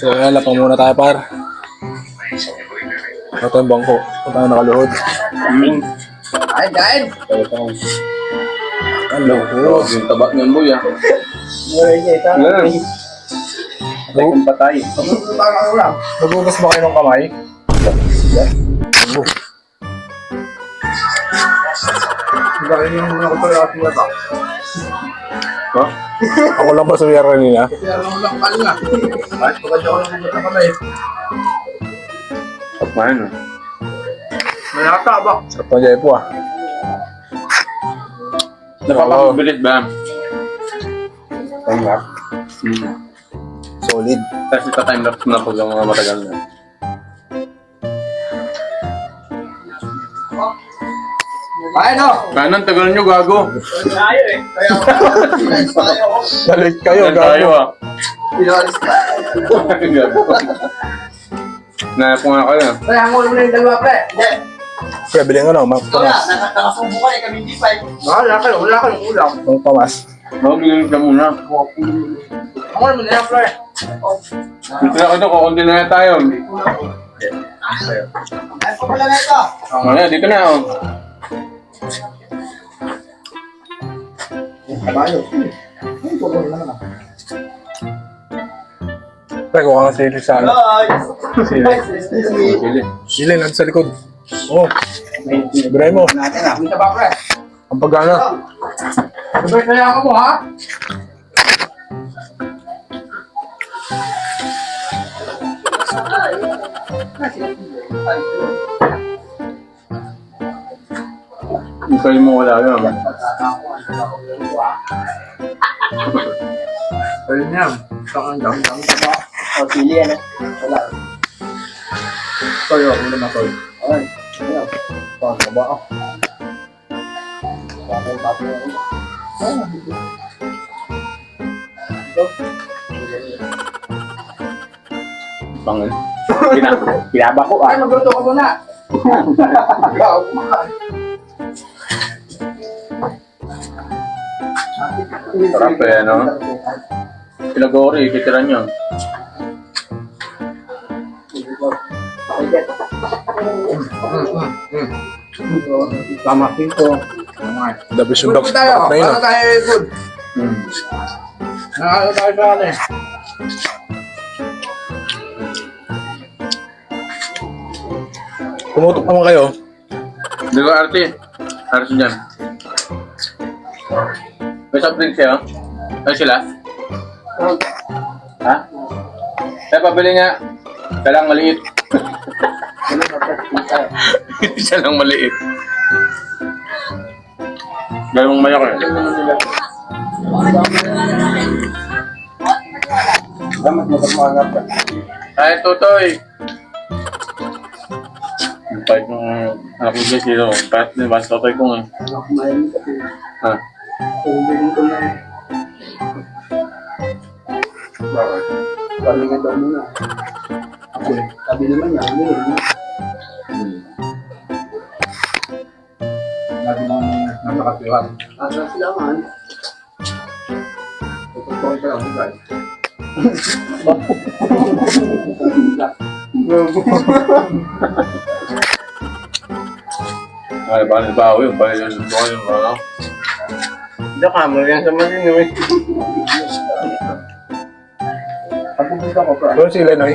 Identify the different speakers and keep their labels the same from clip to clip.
Speaker 1: So, ayan, lapang muna tayo, par. Ito yung bangko. Ito tayo nakaluhod.
Speaker 2: Ay, kain!
Speaker 1: Ang luhod.
Speaker 3: Yung taba ng boy ah. Wala. Ang patay.
Speaker 2: Parang ulam.
Speaker 1: Nagugas ba kayo ng kamay?
Speaker 2: Dahil yung mga kapalakas mo ito.
Speaker 3: Ha?
Speaker 1: Ako lang ba sa
Speaker 2: lang muna kamay.
Speaker 3: Pagmahan ah.
Speaker 2: May nakatabak.
Speaker 1: Sarap na dyan po ah.
Speaker 3: Napapabilit ba? Time lapse. Hmm.
Speaker 1: Solid.
Speaker 3: Tapos ito time lapse na po yung mga matagal na.
Speaker 2: Kain no!
Speaker 3: Kanan, tagal nyo gago.
Speaker 2: Tayo eh.
Speaker 1: Galit kayo,
Speaker 3: Yan tayo
Speaker 1: gago.
Speaker 3: ah.
Speaker 2: Pinalis ka.
Speaker 3: Gago. Napo nga ka na.
Speaker 2: Kaya mo muna yung dalawa pre. Hindi.
Speaker 1: Kaya bilhin ka na, mga pamas.
Speaker 2: Nakasubo ka eh, kami hindi pa eh. Wala kayo, wala kayong ulam.
Speaker 1: Mga pamas.
Speaker 3: Ka muna.
Speaker 2: Ako naman nila pre.
Speaker 3: Dito na ito, kukunti na nga tayo.
Speaker 2: Ay, pa pala na ito.
Speaker 3: Mamaya, dito na oh.
Speaker 2: Kabayo. Ay, pupul na naman.
Speaker 1: Kuha ka sili sa ano. Sili.
Speaker 3: Pili.
Speaker 1: Sili, nandun sa likod. Oh. Ibray mo. Ang pagana.
Speaker 2: Sabay kaya ako mo ha?
Speaker 3: Yung kayo mo wala lang.
Speaker 2: Ayun yan. Saan ang dami dami ba? O, sili yan eh. Wala.
Speaker 1: Toyo, ulo na toyo.
Speaker 2: Ayun. Ayun.
Speaker 1: Paano ka ba? Ah,
Speaker 2: Bakit bakit yan? Ayun.
Speaker 3: Pangin. Pina, pinaba ko
Speaker 2: Ay, magluto ka muna. Ikaw,
Speaker 3: Sarap eh, no? Pinag-ori, kitiran nyo.
Speaker 2: Tama pinto.
Speaker 1: Yung
Speaker 2: Good
Speaker 1: dogs.
Speaker 2: tayo.
Speaker 1: Na yun
Speaker 2: Para tayo good.
Speaker 3: Hmm.
Speaker 2: Nakalo tayo sa ano eh.
Speaker 1: Pumutok naman kayo.
Speaker 3: Di ba, Arte? Arte dyan. May soft drinks kayo? Ay sila? Ha? Kaya pabili nga. Siya lang maliit. Siya lang maliit. Dalawang mayak eh.
Speaker 2: Damat mo sa mga ngapa.
Speaker 3: Ay, Totoy! Yung pahit ng anak ko dito. Pahit din ba Totoy ko nga. Ha?
Speaker 2: Ubuhin ko na eh.
Speaker 3: Bakit?
Speaker 2: Sabi nga daw muna. Ako eh. Sabi naman niya, ano yun?
Speaker 3: Hmm.
Speaker 2: Lagi naman nasa kasiwan. Asa sila man. Tututuan ka lang guys.
Speaker 3: Ay, ba ni Bao yun? Ba yun? Ba yun? Ano? Hindi ka mo yan sa mali naman.
Speaker 2: Pagpupunta ko pa.
Speaker 1: Doon sila, Noy.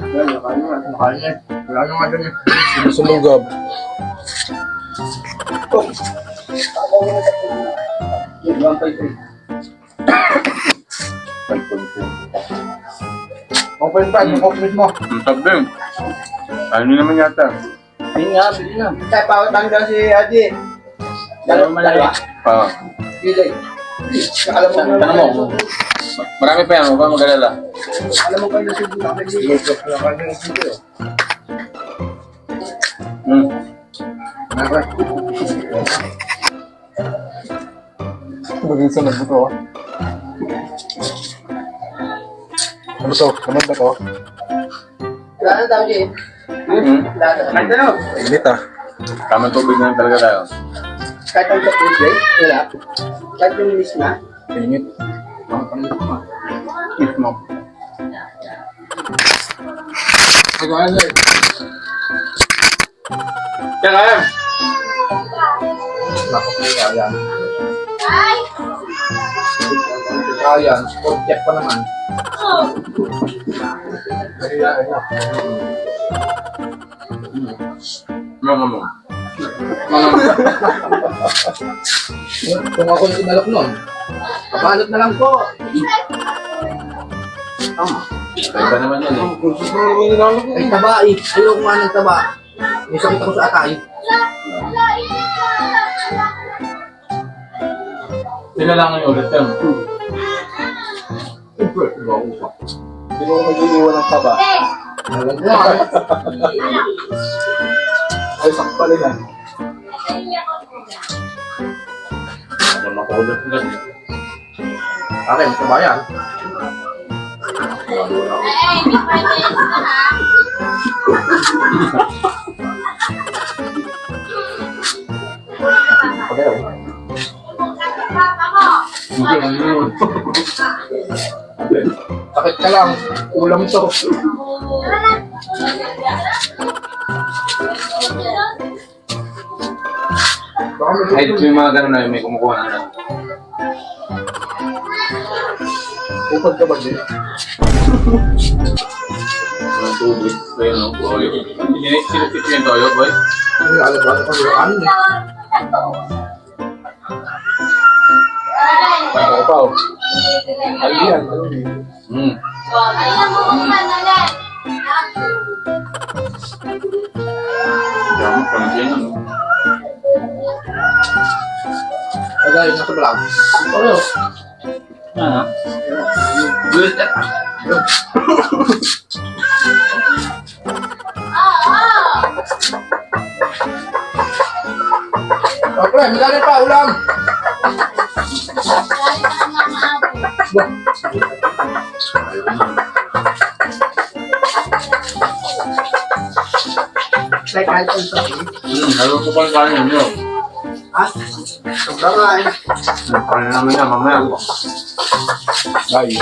Speaker 2: Wala, naman. Wala naman dun eh.
Speaker 1: Sumugab.
Speaker 2: Three. Open pa, yung office mo.
Speaker 3: Ang tabi. Ano naman yata?
Speaker 2: Ayun nga, bili na. Kaya pawatang daw si Haji. Dalawang malaki.
Speaker 3: Ah.
Speaker 2: Pili. Alam mo,
Speaker 3: Tanong mo. Marami pa yan. Huwag kang mag-alala.
Speaker 2: Alam mo kayo si Bulang Pili.
Speaker 3: Hmm.
Speaker 1: Maging sa nagbuto ah. Ano to? Kamad na to?
Speaker 2: Wala na daw, Jay.
Speaker 3: Hmm.
Speaker 2: Wala na. Ano.
Speaker 1: Init ah.
Speaker 3: Tamang tubig na lang talaga tayo.
Speaker 2: Kahit ang food break, wala. Kahit yung miss na.
Speaker 1: Init.
Speaker 2: Ang pangit mo.
Speaker 3: If mo.
Speaker 2: Nagawa na eh.
Speaker 3: Kaya kaya.
Speaker 2: Naku, kaya. Kaya, sport check pa naman. Kaya, kaya.
Speaker 3: Mga mo.
Speaker 2: Kung ako yung inalok nun, kabalot na lang po.
Speaker 3: Tama. Iba naman yan eh.
Speaker 2: Ay, taba eh. Ayoko nga ng taba. May sakit ako sa atay.
Speaker 3: Sila lang yung ulit yan.
Speaker 2: Siyempre, diba ako pa.
Speaker 1: Hindi ko mag-iiwan ng taba.
Speaker 2: Alam nga.
Speaker 1: Ay, sakpa rin yan.
Speaker 3: Ano makulot na.
Speaker 2: Akin, taba yan.
Speaker 1: Pagkayo.
Speaker 3: Hindi, ano yun?
Speaker 2: Sakit ka lang. Ulam to.
Speaker 3: Ay, ito yung mga ganun na may kumukuha na na.
Speaker 1: Upad ka ba din?
Speaker 3: Mga tubig. Kaya no, toyo. Sinipit yung toyo, boy.
Speaker 2: Ano yung alam ba? Ano yung ano eh?
Speaker 1: Ako pa, oh. Ano yan? Ano yan?
Speaker 3: Hmm. Dami, pangkin ano.
Speaker 2: Kagaya nasa vlog. Ano?
Speaker 3: Ah. Good.
Speaker 2: Okay, madali pa, ulam. Like, I can say.
Speaker 3: Hmm, lalo ko pa yung kanin nyo.
Speaker 2: Ah, sobrang nga eh.
Speaker 3: Kanin namin yan, mamaya.
Speaker 1: Ay.